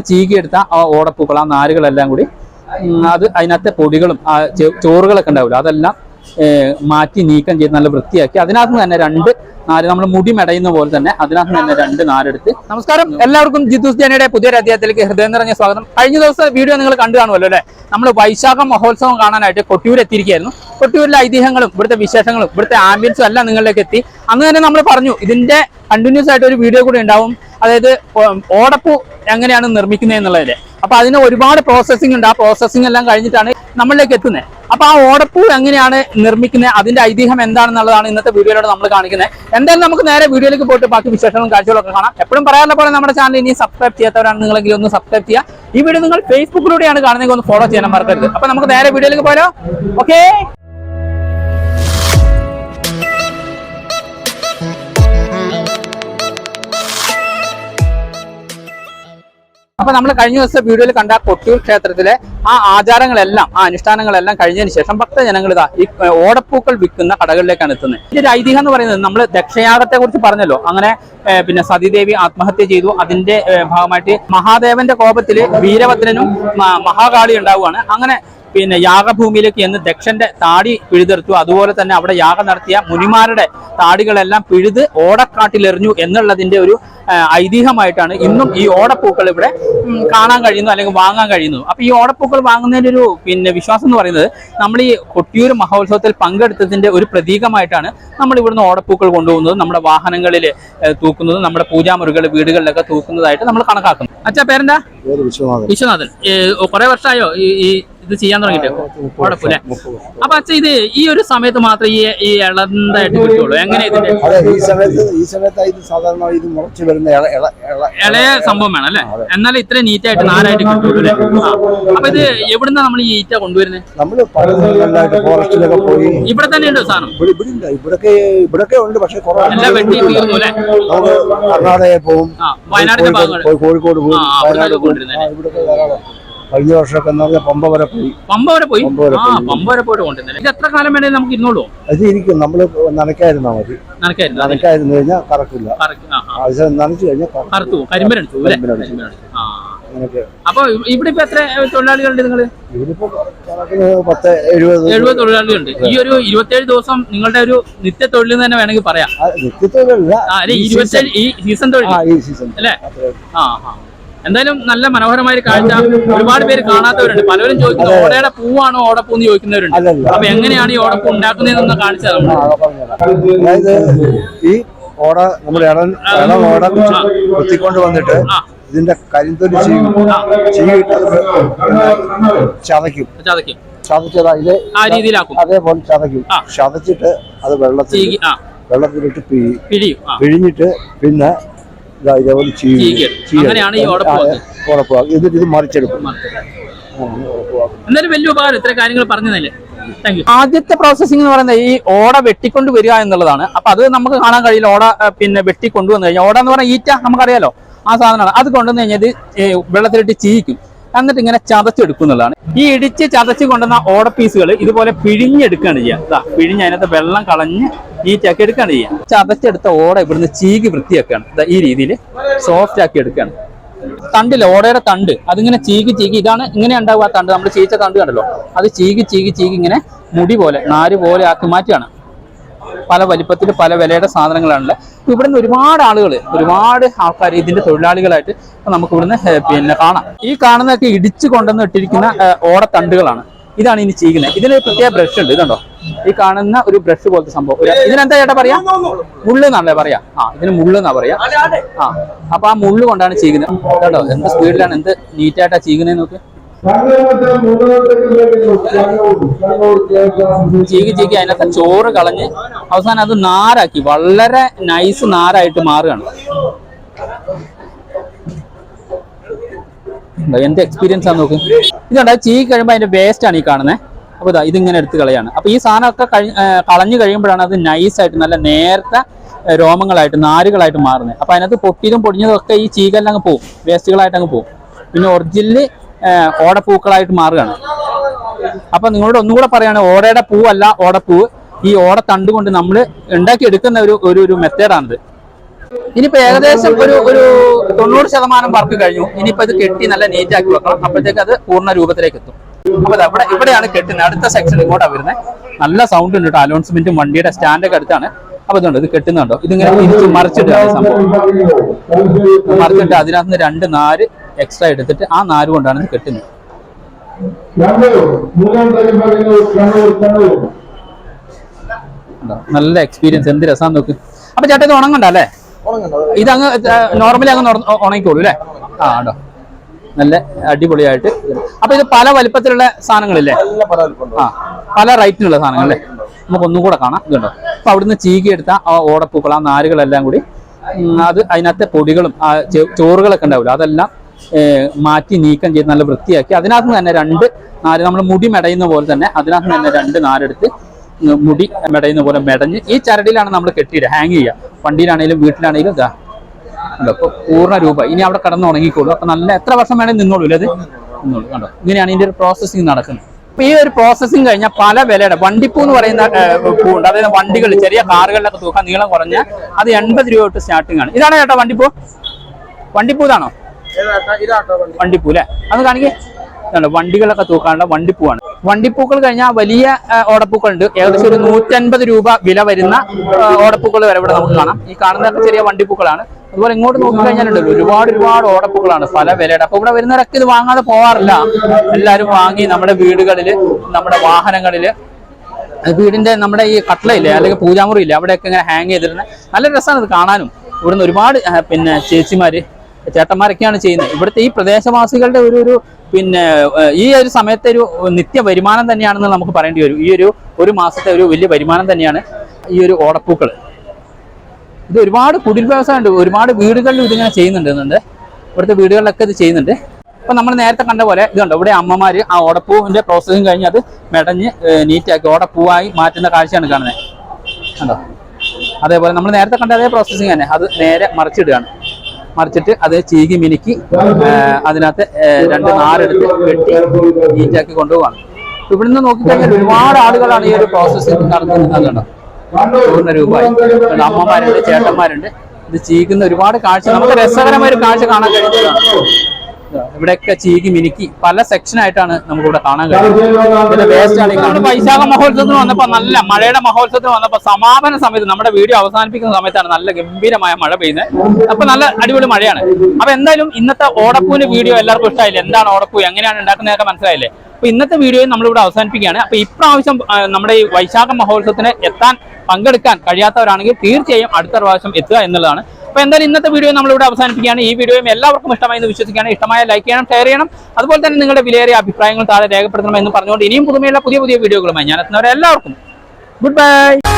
ചീകിയെടുത്ത ആ ഓടപ്പൂക്കൾ ആ നാരുകളെല്ലാം കൂടി അത് അതിനകത്തെ പൊടികളും ആ ചോറുകളൊക്കെ ഉണ്ടാവില്ല അതെല്ലാം മാറ്റി നീക്കം ചെയ്ത് നല്ല വൃത്തിയാക്കി അതിനകത്ത് തന്നെ രണ്ട് നാല് നമ്മൾ മുടി മെടയുന്ന പോലെ തന്നെ അതിനകത്ത് തന്നെ രണ്ട് നാരെടുത്ത്. നമസ്കാരം. എല്ലാവർക്കും ജിത്തു ജനയുടെ പുതിയൊരു അധ്യായത്തിലേക്ക് ഹൃദയം നിറഞ്ഞ സ്വാഗതം. കഴിഞ്ഞ ദിവസം വീഡിയോ നിങ്ങൾ കണ്ടു കാണുമല്ലോ അല്ലേ? നമ്മൾ വൈശാഖ മഹോത്സവം കാണാനായിട്ട് കൊട്ടിയൂർ എത്തിയിരിക്കുകയായിരുന്നു. കൊട്ടിയൂരിലെ ഐതിഹ്യങ്ങളും ഇവിടുത്തെ വിശേഷങ്ങളും ഇവിടുത്തെ ആംബിയൻസും എല്ലാം നിങ്ങളിലേക്ക് എത്തി. അന്ന് തന്നെ നമ്മൾ പറഞ്ഞു ഇതിന്റെ കണ്ടിന്യൂസ് ആയിട്ട് ഒരു വീഡിയോ കൂടി ഉണ്ടാവും. അതായത് ഓടപ്പൂ എങ്ങനെയാണ് നിർമ്മിക്കുന്നത് എന്നുള്ളതിൽ. അപ്പൊ അതിന് ഒരുപാട് പ്രോസസ്സിംഗ് ഉണ്ട്. ആ പ്രോസസ്സിംഗ് എല്ലാം കഴിഞ്ഞിട്ടാണ് നമ്മളിലേക്ക് എത്തുന്നത്. അപ്പൊ ആ ഓടപ്പൂ എങ്ങനെയാണ് നിർമ്മിക്കുന്നത്? അതിന്റെ ഐതിഹ്യം എന്താണെന്നുള്ളതാണ് ഇന്നത്തെ വീഡിയോയിലൂടെ നമ്മൾ കാണിക്കുന്നത്. എന്തായാലും നമുക്ക് നേരെ വീഡിയോയിലേക്ക് പോയിട്ട് ബാക്കി വിശേഷങ്ങളും കാഴ്ചകളൊക്കെ കാണാം. എപ്പോഴും പറയാനുള്ള പോലെ നമ്മുടെ ചാനൽ ഇനി സബ്സ്ക്രൈബ് ചെയ്യാത്തവരാണ് നിങ്ങളെങ്കിലും ഒന്ന് സബ്സ്ക്രൈബ് ചെയ്യുക. ഈ വീഡിയോ നിങ്ങൾ ഫേസ്ബുക്കിലൂടെയാണ് കാണുന്നതെങ്കിൽ ഒന്ന് ഫോളോ ചെയ്യാൻ മറക്കരുത്. അപ്പൊ നമുക്ക് നേരെ വീഡിയോയിലേക്ക് പോയാലോ? ഓക്കേ അപ്പൊ നമ്മൾ കഴിഞ്ഞ ദിവസം വീഡിയോയിൽ കണ്ട കൊട്ടിയൂർ ക്ഷേത്രത്തിലെ ആ ആചാരങ്ങളെല്ലാം ആ അനുഷ്ഠാനങ്ങളെല്ലാം കഴിഞ്ഞതിന് ശേഷം ഭക്തജനങ്ങൾ ഇതാ ഈ ഓടപ്പൂക്കൾ വിൽക്കുന്ന കടകളിലേക്കാണ് എത്തുന്നത്. ഇതിന്റെ ഐതിഹ്യം എന്ന് പറയുന്നത് നമ്മൾ ദക്ഷയാഗത്തെ കുറിച്ച് പറഞ്ഞല്ലോ. അങ്ങനെ പിന്നെ സതീദേവി ആത്മഹത്യ ചെയ്തു. അതിന്റെ ഭാഗമായിട്ട് മഹാദേവന്റെ കോപത്തിൽ വീരഭദ്രനും മഹാകാളി ഉണ്ടാവുകയാണ്. അങ്ങനെ പിന്നെ യാഗഭൂമിയിലേക്ക് എന്ന് ദക്ഷന്റെ താടി പിഴുതെടുത്തു. അതുപോലെ തന്നെ അവിടെ യാഗം നടത്തിയ മുനിമാരുടെ താടികളെല്ലാം പിഴുത് ഓടക്കാട്ടിലെറിഞ്ഞു എന്നുള്ളതിന്റെ ഒരു ഐതിഹ്യമായിട്ടാണ് ഇന്നും ഈ ഓടപ്പൂക്കൾ ഇവിടെ കാണാൻ കഴിയുന്നു അല്ലെങ്കിൽ വാങ്ങാൻ കഴിയുന്നു. അപ്പൊ ഈ ഓടപ്പൂക്കൾ വാങ്ങുന്നതിന്റെ ഒരു പിന്നെ വിശ്വാസം എന്ന് പറയുന്നത് നമ്മൾ ഈ കൊട്ടിയൂർ മഹോത്സവത്തിൽ പങ്കെടുത്തതിന്റെ ഒരു പ്രതീകമായിട്ടാണ് നമ്മൾ ഇവിടുന്ന് ഓടപ്പൂക്കൾ കൊണ്ടുപോകുന്നത്. നമ്മുടെ വാഹനങ്ങളിൽ തൂക്കുന്നത് നമ്മുടെ പൂജാമുറികൾ വീടുകളിലൊക്കെ തൂക്കുന്നതായിട്ട് നമ്മൾ കണക്കാക്കുന്നു. അച്ഛാ പേരെന്താ? പേര് വിശ്വനാഥൻ. കുറെ വർഷമായോ ഈ ഈ ഇത് ചെയ്യാൻ തുടങ്ങിയിട്ട് കുഴപ്പമില്ല അപ്പൊ അച്ഛ ഇത് ഈ ഒരു സമയത്ത് മാത്രമേ ഈ ഈ ഇളന്തായിട്ട് കിട്ടുള്ളൂ. എങ്ങനെ ഇതിന്റെ? ഈ സമയത്ത് ഈ സമയത്ത് ഇത് സാധാരണ ഇത് മുളച്ച് വരുന്ന ഇള ഇള ഇള ഇളയ സംഭവം വേണം അല്ലേ? എന്നാലും ഇത്ര നീറ്റ് ആയിട്ട് നാലായിട്ട് കിട്ടുള്ളൂ അല്ലേ? ആ. അപ്പൊ ഇത് എവിടുന്ന നമ്മൾ ഈ ഈറ്റ കൊണ്ടുവരുന്നത് നമ്മൾ ഫോറസ്റ്റിലൊക്കെ പോയി. ഇവിടെ തന്നെ ഉണ്ടോ സാധനം? ഇവിടെ ഇവിടെ ഇല്ല ഇവിടൊക്കെ ഇവിടൊക്കെ ഉണ്ട് പക്ഷെ എല്ലാം വെട്ടി തീർന്നു അല്ലേ? നമുക്ക് കർണാടകയിൽ പോകും ആ വയനാടിന്റെ കോഴിക്കോട് ഭാഗങ്ങൾ കോഴിക്കോട് പോകും ആ, അവിടുന്നൊക്കെ വയനാട് പോകും കൊണ്ടുവരുന്നത് ഇവിടൊക്കെ ധാരാളം. കഴിഞ്ഞ വർഷമൊക്കെ എന്ന് പറഞ്ഞാൽ പമ്പ വരെ പോയി. പമ്പ വരെ പോയി? ആ. പമ്പ വരെ പോയിട്ട് കൊണ്ടുവരുന്നത് ഇത് എത്ര കാലം വേണേ നമുക്ക് ഇരുന്നോളൂ അത് ഇരിക്കും. നമ്മൾ നനയ്ക്കായിരുന്നാ മതി. നനക്കായിരുന്നു അതെ. നനയ്ക്കായിരുന്നു കഴിഞ്ഞാൽ കറക്കില്ല. കറക്റ്റ്. ആ, ആ. അത് നനച്ചു കഴിഞ്ഞാൽ. കറുത്തു. ആ. അങ്ങനെയൊക്കെ. അപ്പൊ ഇവിടെ ഇപ്പൊ എത്ര തൊഴിലാളികളുണ്ട് പത്ത് എഴുപത് തൊഴിലാളികളുണ്ട്. ഈ ഒരു ഇരുപത്തേഴ് ദിവസം നിങ്ങളുടെ ഒരു നിത്യ തൊഴിൽ തന്നെ വേണമെങ്കിൽ പറയാം. നിത്യത്തൊഴിലല്ല അല്ലെ ഈ സീസൺ തൊഴിൽ അല്ലേ? ആ ആ. എന്തായാലും നല്ല മനോഹരമായ ഒരു കാഴ്ച. ഒരുപാട് പേര് കാണാത്തവരുണ്ട്. പലരും ചോദിക്കുന്നത് ഓടയുടെ പൂവാണോ ഓടപ്പൂ? എന്ന് ചോദിക്കുന്നവരുണ്ട്. അപ്പൊ എങ്ങനെയാണ് ഈ ഓടപ്പൂ ഉണ്ടാക്കുന്നതെന്ന് കാണിച്ചത്. അതായത് ഈ ഓട നമ്മുടെ ഓട കുത്തിക്കൊണ്ട് വന്നിട്ട് ഇതിന്റെ ചെയ്യും അത് ചതയ്ക്കും. ചതയ്ക്കും. ചതച്ചത് അതിൽ അതേപോലെ ചതയ്ക്കും. ചതച്ചിട്ട് അത് വെള്ളത്തിൽ വെള്ളത്തിലിട്ട് പിഴിയും പിഴിഞ്ഞിട്ട് പിന്നെ ഇതേപോലെ. അങ്ങനെയാണ് ഈ ഓടപ്പൂവാക്കുക. ഉറപ്പാക്കും എന്നിട്ട് ഇത് മറിച്ചെടുക്കും. ഉറപ്പാക്കും. വലിയ ഉപകാരം. ഇത്ര കാര്യങ്ങൾ പറഞ്ഞതല്ലേ ആദ്യത്തെ പ്രോസസ്സിംഗ് എന്ന് പറയുന്നത് ഈ ഓട വെട്ടിക്കൊണ്ട് വരിക എന്നുള്ളതാണ്. അപ്പൊ അത് നമുക്ക് കാണാൻ കഴിയില്ല. ഓട പിന്നെ വെട്ടി കൊണ്ടുവന്നു കഴിഞ്ഞാൽ. ഓട എന്ന് പറഞ്ഞാൽ ഈറ്റ നമുക്കറിയാലോ. ആ സാധനമാണ്. അത് കൊണ്ടുവന്നു കഴിഞ്ഞാൽ ഇത് വെള്ളത്തിലിട്ട് ചീയിക്കും. എന്നിട്ട് ഇങ്ങനെ ചതച്ചെടുക്കുന്നതാണ് ഈ ഇടിച്ച് ചതച്ച് കൊണ്ടുവന്ന ഓട പീസുകൾ ഇതുപോലെ പിഴിഞ്ഞെടുക്കുകയാണ് ചെയ്യുക. പിഴിഞ്ഞ് അതിനകത്ത് വെള്ളം കളഞ്ഞ് നീറ്റാക്കി എടുക്കുകയാണ് ചെയ്യുക. ചതച്ചെടുത്ത ഓട ഇവിടുന്ന് ചീകി വൃത്തിയാക്കുകയാണ്. ഈ രീതിയിൽ സോഫ്റ്റ് ആക്കി എടുക്കുകയാണ്. തണ്ടില്ല ഓടയുടെ തണ്ട്. അതിങ്ങനെ ചീകി ചീകി ഇതാണ് ഇങ്ങനെ ഉണ്ടാവുക തണ്ട്. നമ്മൾ ചീച്ച തണ്ട് കണ്ടല്ലോ. അത് ചീകി ചീകി ചീകി ഇങ്ങനെ മുടി പോലെ നാര് പോലെ ആക്കി മാറ്റുകയാണ്. പല വലിപ്പത്തിൽ പല വിലയുടെ സാധനങ്ങളാണുള്ളത്. ഇവിടെ നിന്ന് ഒരുപാട് ആളുകൾ ഒരുപാട് ആൾക്കാർ ഇതിന്റെ തൊഴിലാളികളായിട്ട് നമുക്ക് ഇവിടുന്ന് പിന്നെ കാണാം. ഈ കാണുന്നതൊക്കെ ഇടിച്ചു കൊണ്ടുവന്ന് ഇട്ടിരിക്കുന്ന ഓടത്തണ്ടുകളാണ്. ഇതാണ് ഇനി ചെയ്യുന്നത്. ഇതിന് ഒരു പ്രത്യേക ബ്രഷ് ഉണ്ട്. ഇതുണ്ടോ? ഈ കാണുന്ന ഒരു ബ്രഷ് പോലത്തെ സംഭവം. ഇതിനെന്താ ചേട്ടാ പറയാ? മുള്ളു എന്നാണല്ലേ പറയാ? ആ ഇതിന് മുള്ളു എന്നാ പറയാ? ആ അപ്പൊ ആ മുള്ളു കൊണ്ടാണ് ചെയ്യുന്നത്. കേട്ടോ എന്ത് സ്പീഡിലാണ് എന്ത് നീറ്റായിട്ടാ ചെയ്യുന്നത് നോക്ക്. ചീകി ചീകി അതിനകത്ത് ചോറ് കളഞ്ഞ് അവസാനം അത് നാരാക്കി. വളരെ നൈസ് നാരായിട്ട് മാറുകയാണ്. എന്ത് എക്സ്പീരിയൻസ് ആണ് നോക്ക്. ഇതുണ്ട് ചീകി കഴിയുമ്പോൾ അതിന്റെ വേസ്റ്റ് ആണ് ഈ കാണുന്നത് അപ്പൊ ഇതാ ഇതിങ്ങനെ എടുത്ത് കളയാണ്. അപ്പൊ ഈ സാധനമൊക്കെ കഴി കളഞ്ഞു കഴിയുമ്പോഴാണ് അത് നൈസായിട്ട് നല്ല നേരത്തെ രോമങ്ങളായിട്ട് നാരുകളായിട്ട് മാറുന്നത് അപ്പൊ അതിനകത്ത് പൊട്ടിയതും പൊടിഞ്ഞതും ഒക്കെ ഈ ചീകലിൽ അങ്ങ് പോകും വേസ്റ്റുകളായിട്ട് അങ്ങ് പോകും പിന്നെ ഒറിജിനൽ ഓടപ്പൂക്കളായിട്ട് മാറുകയാണ്. അപ്പൊ നിങ്ങളോട് ഒന്നുകൂടെ പറയാണ് ഓടയുടെ പൂവല്ല ഓടപ്പൂ. ഈ ഓടത്തണ്ട് കൊണ്ട് നമ്മൾ ഉണ്ടാക്കി എടുക്കുന്ന ഒരു ഒരു ഒരു മെത്തേഡാണിത്. ഇനിയിപ്പോ ഏകദേശം ഒരു ഒരു തൊണ്ണൂറ് ശതമാനം വർക്ക് കഴിഞ്ഞു. ഇനിയിപ്പോ ഇത് കെട്ടി നല്ല നീറ്റ് ആക്കി വെക്കണം. അപ്പോഴത്തേക്ക് അത് പൂർണ രൂപത്തിലേക്ക് എത്തും. അപ്പൊ അവിടെ ഇവിടെ ഇവിടെയാണ് കെട്ടുന്നത്. അടുത്ത സെക്ഷൻ ഇങ്ങോട്ടാണ് വരുന്നത് നല്ല സൗണ്ട് ഉണ്ട് കേട്ടോ. അലോൺസ്മെന്റും വണ്ടിയുടെ സ്റ്റാൻഡൊക്കെ അടുത്താണ്. അപ്പൊ ഇതുണ്ട് ഇത് കെട്ടുന്നുണ്ടോ? ഇതിങ്ങനെ തിരിച്ച് മറിച്ചിട്ടാണ് സംഭവം. മറിച്ചിട്ട് അതിനകത്ത് രണ്ട് നാര് എക്സ്ട്രാ എടുത്തിട്ട് ആ നാര് കൊണ്ടാണ് ഇത് കെട്ടുന്നത്? നല്ല എക്സ്പീരിയൻസ് എന്ത് രസം നോക്ക്. അപ്പൊ ചേട്ടാ ഇത് ഉണങ്ങണ്ട അല്ലേ? ഇതങ്ങ് നോർമലി അങ്ങ് ഉണ- ഉണങ്ങിക്കോളൂ അല്ലേ? ആ ഉണ്ടോ നല്ല അടിപൊളിയായിട്ട് അപ്പൊ ഇത് പല വലിപ്പത്തിലുള്ള സാധനങ്ങളില്ലേ? ആ പല റൈറ്റിനുള്ള സാധനങ്ങളല്ലേ? നമുക്ക് ഒന്നും കൂടെ കാണാം. ഇതുണ്ടോ? അപ്പൊ അവിടുന്ന് ചീകി എടുത്ത ആ ഓടപ്പൂക്കൾ ആ നാരുകളെല്ലാം കൂടി അത് അതിനകത്തെ പൊടികളും ആ ചോറുകളൊക്കെ ഉണ്ടാവില്ല? അതെല്ലാം മാറ്റി നീക്കം ചെയ്ത് നല്ല വൃത്തിയാക്കി. അതിനകത്ത് തന്നെ രണ്ട് നാല് നമ്മൾ മുടി മെടയുന്ന പോലെ തന്നെ അതിനകത്ത് തന്നെ രണ്ട് നാരെടുത്ത് മുടി മെടയുന്ന പോലെ മെടഞ്ഞ് ഈ ചരടിയിലാണ് നമ്മൾ കെട്ടിയിട്ട് ഹാങ് ചെയ്യുക. വണ്ടിയിലാണെങ്കിലും വീട്ടിലാണെങ്കിലും ഇതാ അപ്പൊ ഇപ്പൊ പൂർണ രൂപ. ഇനി അവിടെ കടന്ന് ഉണങ്ങിക്കോളൂ. അപ്പൊ നല്ല എത്ര വർഷം വേണേലും നിന്നോളൂ അല്ലേ അത് നിന്നോളൂ. കണ്ടോ? ഇങ്ങനെയാണ് ഇതിന്റെ ഒരു പ്രോസസ്സിങ് നടക്കുന്നത്. ഈ ഒരു പ്രോസസ്സിങ് കഴിഞ്ഞാൽ പല വിലയുടെ വണ്ടിപ്പൂ എന്ന് പറയുന്ന പൂ ഉണ്ട് അതായത് വണ്ടികൾ ചെറിയ കാറുകളിലൊക്കെ തൂക്കാൻ നീളം കുറഞ്ഞ അത് എൺപത് രൂപ തൊട്ട് സ്റ്റാർട്ടിംഗ് ആണ്. ഇതാണ് ചേട്ടാ വണ്ടിപ്പൂ? വണ്ടിപ്പൂ ഇതാണോ വണ്ടിപ്പൂ അല്ലേ? അത് കാണിക്കേ. വണ്ടികളൊക്കെ തൂക്കാനുള്ള വണ്ടിപ്പൂവാണ്. വണ്ടിപ്പൂക്കൾ കഴിഞ്ഞാൽ വലിയ ഓടപ്പൂക്കളുണ്ട്. ഏകദേശം ഒരു നൂറ്റൻപത് രൂപ വില വരുന്ന ഓടപ്പൂക്കൾ വരെ ഇവിടെ നമുക്ക് കാണാം. ഈ കാണുന്നതൊക്കെ ചെറിയ വണ്ടിപ്പൂക്കളാണ്. അതുപോലെ ഇങ്ങോട്ട് നോക്കിക്കഴിഞ്ഞാലുണ്ടല്ലോ ഒരുപാട് ഒരുപാട് ഓടപ്പൂക്കളാണ് പല വിലയുടെ. അപ്പൊ ഇവിടെ വരുന്നവരൊക്കെ ഇത് വാങ്ങാതെ പോവാറില്ല. എല്ലാവരും വാങ്ങി നമ്മുടെ വീടുകളിൽ നമ്മുടെ വാഹനങ്ങളിൽ. വീടിന്റെ നമ്മുടെ ഈ കട്ടളയില്ലേ അല്ലെങ്കിൽ പൂജാമുറിയില്ലേ അവിടെയൊക്കെ ഇങ്ങനെ ഹാങ് ചെയ്തിരുന്നത് നല്ല രസമാണ് ഇത് കാണാനും. ഇവിടുന്ന് ഒരുപാട് പിന്നെ ചേച്ചിമാര് ചേട്ടന്മാരൊക്കെയാണ് ചെയ്യുന്നത്. ഇവിടുത്തെ ഈ പ്രദേശവാസികളുടെ ഒരു ഒരു പിന്നെ ഈ ഒരു സമയത്തെ ഒരു നിത്യ വരുമാനം തന്നെയാണെന്ന് നമുക്ക് പറയേണ്ടി വരും. ഈ ഒരു ഒരു മാസത്തെ ഒരു വലിയ വരുമാനം തന്നെയാണ് ഈ ഒരു ഓടപ്പൂക്കൾ. ഇത് ഒരുപാട് കുടിൽ വ്യവസായം ഉണ്ട് ഒരുപാട് വീടുകളിലും ഇതിങ്ങനെ ചെയ്യുന്നുണ്ട് ഇവിടുത്തെ വീടുകളിലൊക്കെ ഇത് ചെയ്യുന്നുണ്ട്. അപ്പൊ നമ്മൾ നേരത്തെ കണ്ട പോലെ ഇതുണ്ട് ഇവിടെ അമ്മമാര് ആ ഓടപ്പൂവിന്റെ പ്രോസസ്സിങ് കഴിഞ്ഞ് അത് മെടഞ്ഞ് നീറ്റാക്കി ഓടപ്പൂവായി മാറ്റുന്ന കാഴ്ചയാണ് കാണുന്നത്. കണ്ടോ? അതേപോലെ നമ്മൾ നേരത്തെ കണ്ട അതേ പ്രോസസ്സിങ് തന്നെ. അത് നേരെ മറിച്ചിടുകയാണ്. മറിച്ചിട്ട് അത് ചീകി മിനുക്കി അതിനകത്ത് രണ്ട് നാരെടുത്ത് വെട്ടി നീറ്റാക്കി കൊണ്ടുപോവാണ്. ഇവിടുന്ന് നോക്കിക്കഴിഞ്ഞാൽ ഒരുപാട് ആളുകളാണ് ഈ ഒരു പ്രോസസ്സ് നടത്തുന്നത് പൂർണ രൂപമായി അമ്മമാരുണ്ട് ചേട്ടന്മാരുണ്ട്. ഇത് ചീകുന്ന ഒരുപാട് കാഴ്ച. നമുക്ക് രസകരമായ ഒരു കാഴ്ച കാണാൻ കഴിയുന്നതാണ്. ഇവിടെയൊക്കെ ചീകി മിനുക്കി പല സെക്ഷനായിട്ടാണ് നമുക്ക് ഇവിടെ കാണാൻ കഴിയുന്നത്. വൈശാഖ മഹോത്സവത്തിന് വന്നപ്പോ നല്ല മഴയുടെ മഹോത്സവത്തിന് വന്നപ്പോ സമാപന സമയത്ത് നമ്മുടെ വീഡിയോ അവസാനിപ്പിക്കുന്ന സമയത്താണ് നല്ല ഗംഭീരമായ മഴ പെയ്യുന്നത്. അപ്പൊ നല്ല അടിപൊളി മഴയാണ്. അപ്പൊ എന്തായാലും ഇന്നത്തെ ഓടപ്പൂവിന്റെ വീഡിയോ എല്ലാവർക്കും ഇഷ്ടമായില്ലേ എന്താണ് ഓടപ്പൂ? എങ്ങനെയാണ് ഉണ്ടാക്കുന്നതൊക്കെ മനസ്സിലായില്ലേ? അപ്പൊ ഇന്നത്തെ വീഡിയോ നമ്മളിവിടെ അവസാനിപ്പിക്കുകയാണ്. അപ്പൊ ഇപ്രാവശ്യം നമ്മുടെ ഈ വൈശാഖ മഹോത്സവത്തിന് എത്താൻ പങ്കെടുക്കാൻ കഴിയാത്തവരാണെങ്കിൽ തീർച്ചയായും അടുത്ത പ്രാവശ്യം എത്തുക എന്നുള്ളതാണ് അപ്പൊ എന്തായാലും ഇന്നത്തെ വീഡിയോ നമ്മളിവിടെ അവസാനിപ്പിക്കുകയാണ്. ഈ വീഡിയോയും എല്ലാവർക്കും ഇഷ്ടമായി എന്ന് വിശ്വസിക്കുകയാണ്. ഇഷ്ടമായ ലൈക്ക് ചെയ്യണം ഷെയർ ചെയ്യണം. അതുപോലെ തന്നെ നിങ്ങളുടെ വിലയേറിയ അഭിപ്രായങ്ങൾ താഴെ രേഖപ്പെടുത്തണം എന്ന് പറഞ്ഞുകൊണ്ട് ഇനിയും പുതുമയുള്ള പുതിയ പുതിയ വീഡിയോകളുമായി ഞാൻ എത്തുന്നവരെ എല്ലാവർക്കും ഗുഡ് ബൈ